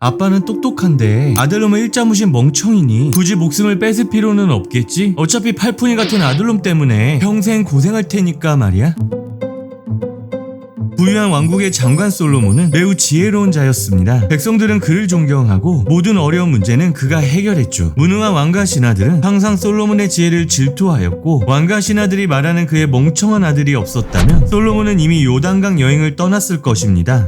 아빠는 똑똑한데 아들놈은 일자무신 멍청이니 굳이 목숨을 뺏을 필요는 없겠지? 어차피 팔푼이 같은 아들놈 때문에 평생 고생할 테니까 말이야. 부유한 왕국의 장관 솔로몬은 매우 지혜로운 자였습니다. 백성들은 그를 존경하고 모든 어려운 문제는 그가 해결했죠. 무능한 왕과 신하들은 항상 솔로몬의 지혜를 질투하였고 왕과 신하들이 말하는 그의 멍청한 아들이 없었다면 솔로몬은 이미 요단강 여행을 떠났을 것입니다.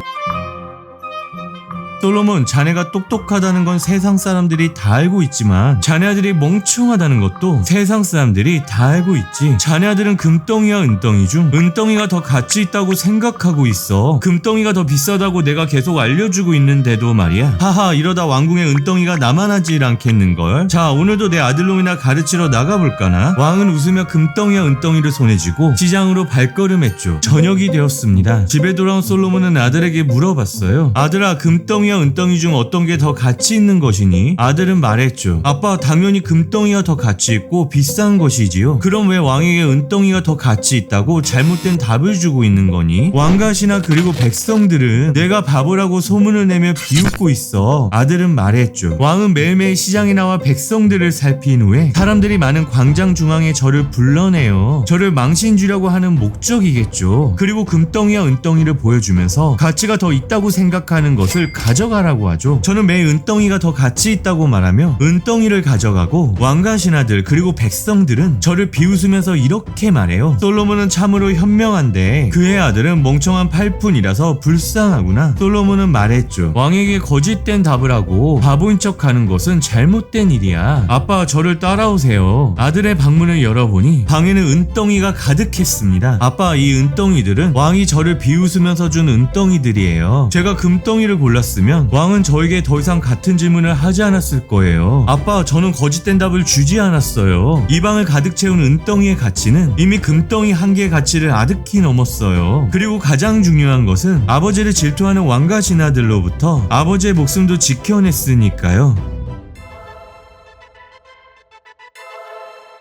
솔로몬, 자네가 똑똑하다는 건 세상 사람들이 다 알고 있지만 자네 아들이 멍청하다는 것도 세상 사람들이 다 알고 있지. 자네 아들은 금덩이와 은덩이 중 은덩이가 더 가치 있다고 생각하고 있어. 금덩이가 더 비싸다고 내가 계속 알려주고 있는데도 말이야. 하하, 이러다 왕궁의 은덩이가 남아나질 않겠는걸. 자, 오늘도 내 아들놈이나 가르치러 나가볼까나? 왕은 웃으며 금덩이와 은덩이를 손에 쥐고 시장으로 발걸음했죠. 저녁이 되었습니다. 집에 돌아온 솔로몬은 아들에게 물어봤어요. 아들아, 금덩이 와 은덩이 중 어떤 게 더 가치 있는 것이니? 아들은 말했죠. 아빠, 당연히 금덩이가 더 가치 있고 비싼 것이지요. 그럼 왜 왕에게 은덩이가 더 가치 있다고 잘못된 답을 주고 있는 거니? 신하 그리고 백성들은 내가 바보라고 소문을 내며 비웃고 있어. 아들은 말했죠. 왕은 매일매일 시장에 나와 백성들을 살핀 후에 사람들이 많은 광장 중앙에 저를 불러내요. 저를 망신 주려고 하는 목적이겠죠. 그리고 금덩이와 은덩이를 보여주면서 가치가 더 있다고 생각하는 것을 가져 가라고 하죠. 저는 매일 은덩이가 더 가치 있다고 말하며 은덩이를 가져가고 왕과 신하들 그리고 백성들은 저를 비웃으면서 이렇게 말해요. 솔로몬은 참으로 현명한데 그의 아들은 멍청한 팔푼이라서 불쌍하구나. 솔로몬은 말했죠. 왕에게 거짓된 답을 하고 바보인 척 하는 것은 잘못된 일이야. 아빠 저를 따라오세요. 아들의 방문을 열어보니 방에는 은덩이가 가득했습니다. 아빠 이 은덩이들은 왕이 저를 비웃으면서 준 은덩이들이에요. 제가 금덩이를 골랐 으면 왕은 저에게 더 이상 같은 질문을 하지 않았을 거예요. 아빠 저는 거짓된 답을 주지 않았어요. 이 방을 가득 채운 은덩이의 가치는 이미 금덩이 한 개의 가치를 아득히 넘었어요. 그리고 가장 중요한 것은 아버지를 질투하는 왕과 신하들로부터 아버지의 목숨도 지켜냈으니까요.